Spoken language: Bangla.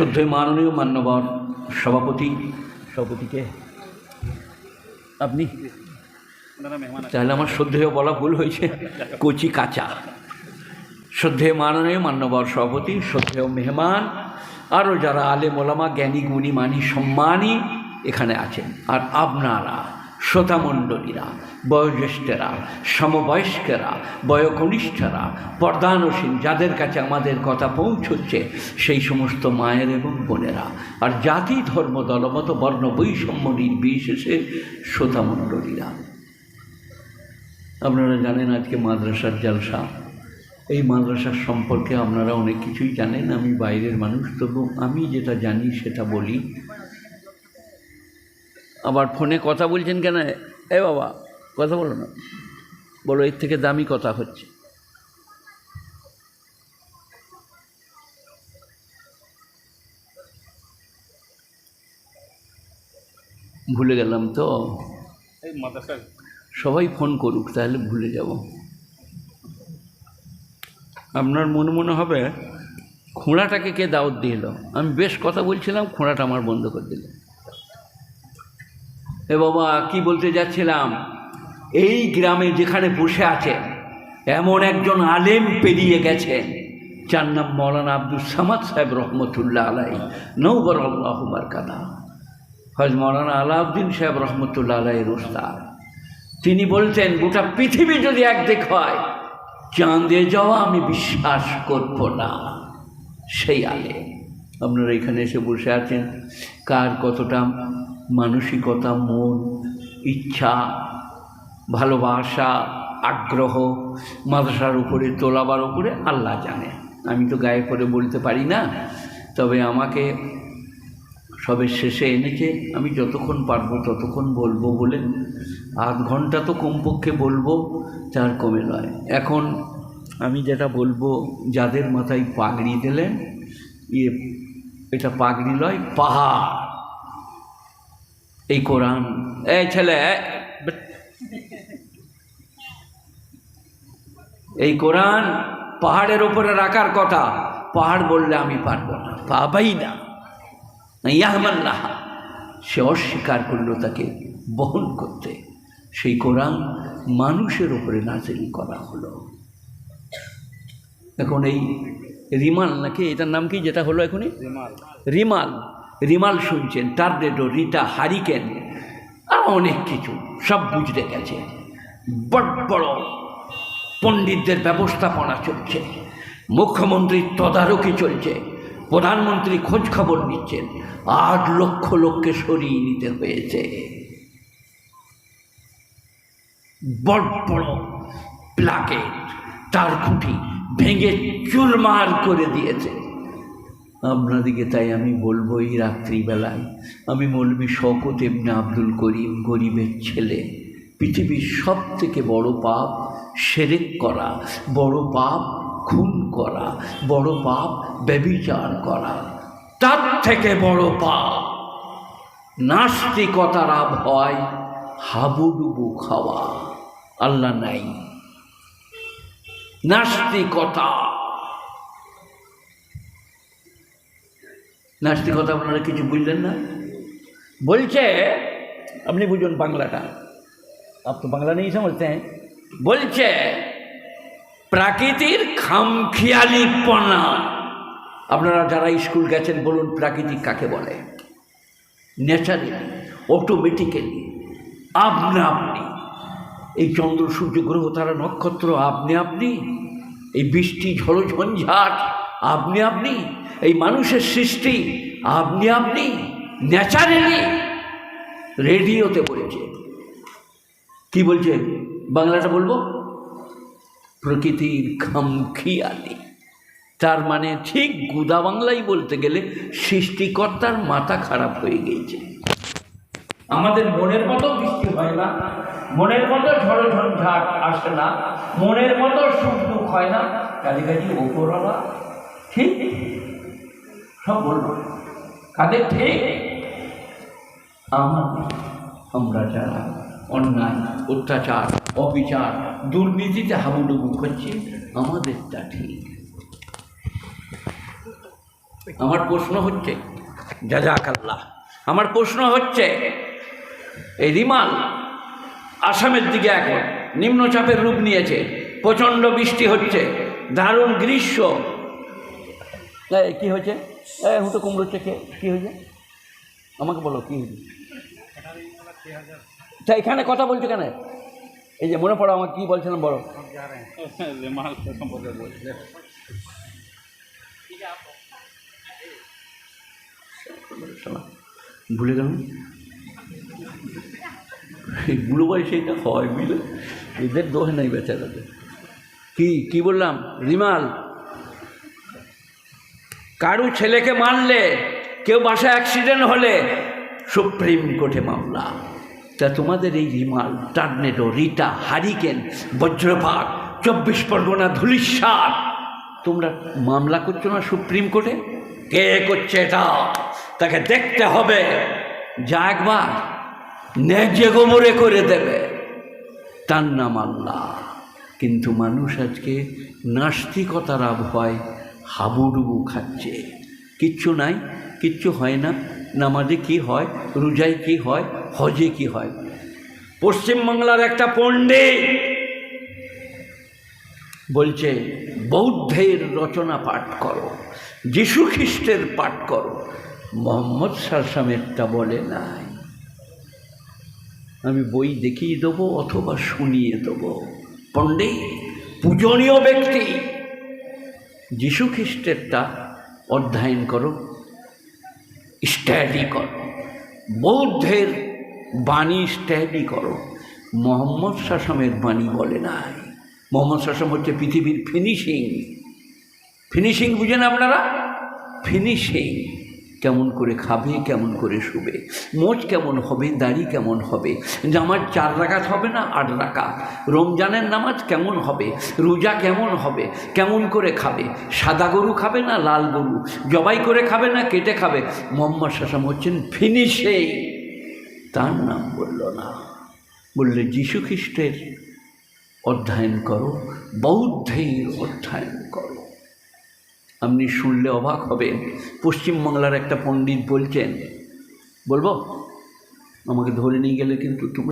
শ্রদ্ধেয় মাননীয় মান্যবর সভাপতি, সভাপতিকে। আপনি? তাহলে আমার শ্রদ্ধেয় বলা ভুল হয়েছে। কচি কাঁচা। শ্রদ্ধেয় মাননীয় মান্যবর সভাপতি, শ্রদ্ধেয় মেহমান আরও যারা আলে মোলামা জ্ঞানী, গুণী, মানি, সম্মানী এখানে আছেন। আর আপনারা। শ্রোতামণ্ডলীরা, বয়োজ্যেষ্ঠেরা, সমবয়স্কেরা, বয়কনিষ্ঠরা, পর্দানসীন যাদের কাছে আমাদের কথা পৌঁছচ্ছে, সেই সমস্ত মায়ের এবং বোনেরা আর জাতি, ধর্ম, দলমত, বর্ণ, বৈষম্য নির্বিশেষে শ্রোতামণ্ডলীরা। আপনারা জানেন আজকে মাদ্রাসার জালসা। এই মাদ্রাসার সম্পর্কে আপনারা অনেক কিছুই জানেন, আমি বাইরের মানুষ, তবু আমি যেটা জানি সেটা বলি। আবার ফোনে কথা বলছেন কেন? এ বাবা কথা বলো না। বলো এর থেকে দামি কথা হচ্ছে। ভুলে গেলাম তো। এই সবাই ফোন করুক তাহলে ভুলে যাব। আপনার মনে মনে হবে খোঁড়াটাকে কে দাওয়াত দিল আমি বেশ কথা বলছিলাম খোঁড়াটা আমার বন্ধ করে দিল। এ বাবা, কি বলতে যাচ্ছিলাম? এই গ্রামে যেখানে বসে আছেন এমন একজন আলেম পেরিয়ে গেছেন যার নাম মৌলানা আব্দুল সামাদ সাহেব রহমতুল্লাহ আলাই নৌবর আল্লাহ বারকাদা হজ মৌলানা আলাউদ্দিন সাহেব রহমতুল্লাহ আলাই রোস্তার তিনি বলতেন, গোটা পৃথিবী যদি একদিক হয়, চাঁদে যাওয়া আমি বিশ্বাস করব না। সেই আলে আপনারা এখানে এসে বসে আছেন। কার কতটা মানসিকতা, মন, ইচ্ছা, ভালোবাসা, আগ্রহ মাদ্রাসার উপরে, তোলাবার উপরে আল্লাহ জানে। আমি তো গায়ে করে বলতে পারি না, তবে আমাকে সবে শেষে এনেছে, আমি যতক্ষণ পারব ততক্ষণ বলব বলে। আধ ঘণ্টা তো কমপক্ষে বলব, তার কমে নয়। এখন আমি যেটা বলব, যাদের মাথায় পাগড়ি দিলেন ইয়ে এটা পাগড়ি নয়, পাহাড়। এই কোরআন। এই ছেলে এই কোরআন পাহাড়ের ওপরে রাখার কথা। পাহাড় বললে আমি পারব না। পাবাই না ইয়াহমাল্লাহ। সে অস্বীকার করল তাকে বহন করতে। সেই কোরআন মানুষের ওপরে নাজিল করা হলো। এখন এই রিমাল নাকি? এটার নাম কি? যেটা হলো এখনই? রিমাল। রিমাল শুনছেন, টার্নেডো রিটা হারিকেন, আর অনেক কিছু, সব বুঝতে গেছে। বড় বড় পণ্ডিতদের ব্যবস্থাপনা চলছে মুখ্যমন্ত্রীর তদারকি চলছে, প্রধানমন্ত্রী খোঁজ খবর নিচ্ছেন, আট লক্ষ লোককে সরিয়ে নিতে হয়েছে। বড় বড় প্লাকেট, তার খুঁটি ভেঙে চুরমার করে দিয়েছে। আপনাদিকে তাই আমি বলব এই রাত্রিবেলায়। আমি মৌলবি শকত এমনি আব্দুল করিম গরিবের ছেলে। পৃথিবীর সব থেকে বড় পাপ সেরেক করা, বড় পাপ খুন করা, বড় পাপ ব্যবিচার করা। তার থেকে বড় পাপ নাস্তিকতারা ভয় হাবুডুবু খাওয়া। আল্লাহ নাই। নাস্তিকতা নাস্তিকতা আপনারা কিছু বুঝলেন না? বলছে, আপনি বুঝুন বাংলাটা। আপ তো বাংলা নেই সমঝতে হ্যাঁ? বলছে, প্রাকৃতির খামখেয়ালিপনা। আপনারা যারা স্কুল গেছেন, বলুন প্রাকৃতিক কাকে বলে? ন্যাচারালি অটোমেটিক্যালি আপনা আপনি। এই চন্দ্র, সূর্য, গ্রহ, তারা নক্ষত্র, আপনি আপনি। এই বৃষ্টি ঝড়ঝঞ্ঝাট আপনি আপনি। এই মানুষের সৃষ্টি আপনি আপনি ন্যাচারালি রেডিওতে বলেছে। কি বলছে? বাংলাটা বলব? প্রকৃতির খামখিয়ালি তার মানে ঠিক গুদা বাংলাই বলতে গেলে সৃষ্টিকর্তার মাথা খারাপ হয়ে গিয়েছে। আমাদের মনের মতো বৃষ্টি হয় না। মনের মতো ঝড় ঝঞ্ঝাট আসে না। মনের মতো সুখ দুঃখ হয় না। কাছাকাছি ওপরওয়ালা ঠিক সব বলব কাদের ঠিক? আমার আমরা যারা অন্যায় অত্যাচার অবিচার দুর্নীতিতে হাবুডুবু করছি আমাদেরটা ঠিক। আমার প্রশ্ন হচ্ছে জাজাকাল্লাহ। আমার প্রশ্ন হচ্ছে এই রিমাল আসামের দিকে এখন নিম্নচাপের রূপ নিয়েছে প্রচণ্ড বৃষ্টি হচ্ছে দারুণ গ্রীষ্ম কি হয়েছে? এই হুটো কুমড়ো হচ্ছে কে কী হয়েছে? আমাকে বলো কী হয়েছে? তা এখানে কথা বলছো কেন? এই যে মনে পড়ো আমার কী বলছিলাম বড় সম্পর্কে বলছে। শালা, ভুলে গেলাম। এই বুড়ো বয়সে এটা হয় বুঝলে? এদের দোহে নাই বেচারাদের। কি কি বললাম? রিমাল। কারু ছেলেকে মারলে, কেউ বাসায় অ্যাক্সিডেন্ট হলে, সুপ্রিম কোর্টে মামলা। তা তোমাদের এই রিমাল, টার্নেডো, রিটা, হারিকেন, বজ্রপাত, চব্বিশ পরগনা ধুলিস্বাদ, তোমরা মামলা করছ না সুপ্রিম কোর্টে? কে করছে এটা? তাকে দেখতে হবে। যা একবার ন্যায্য গোমরে করে দেবে। তার নাম আল্লাহ। কিন্তু মানুষ আজকে নাস্তিকতার আবহাওয়ায় হাবুডুবু খাচ্ছে। কিচ্ছু নাই, কিচ্ছু হয় না। নামাজে কি হয়, রোজায় কি হয়, হজে কি হয়। পশ্চিমবাংলার একটা পণ্ডিত বলছে, বৌদ্ধের রচনা পাঠ করো, যীশু খ্রিস্টের পাঠ করো। মোহাম্মদ সারসামেরটা বলে নাই। আমি বই দেখিয়ে দেবো অথবা শুনিয়ে দেবো। পণ্ডিত, পূজনীয় ব্যক্তি। যীশু খ্রিস্টেরটা অধ্যয়ন করো স্ট্যাডি করো, বৌদ্ধের বাণী স্ট্যাডি করো। মোহাম্মদ শাসমের বাণী বলে নাই। মোহাম্মদ শাসম হচ্ছে পৃথিবীর ফিনিশিং ফিনিশিং বুঝেন আপনারা? ফিনিশিং কেমন করে খাবে, কেমন করে শুবে? মোচ কেমন হবে, দাড়ি কেমন হবে? জামার চার রাকাত হবে না আট রাকাত? রমজানের নামাজ কেমন হবে? রোজা কেমন হবে? কেমন করে খাবে? সাদা গরু খাবে না লাল গরু? জবাই করে খাবে না কেটে খাবে? মোহাম্মদ শাসাম হচ্ছেন ফিনিশিং তার নাম বলল না। বললে, যীশু খ্রিস্টের অধ্যয়ন করো, বৌদ্ধের অধ্যয়ন করো। আপনি শুনলে অবাক হবেন। পশ্চিমবাংলার একটা পণ্ডিত বলছেন, বলব? আমাকে ধরে নিয়ে গেলে কিন্তু তুমি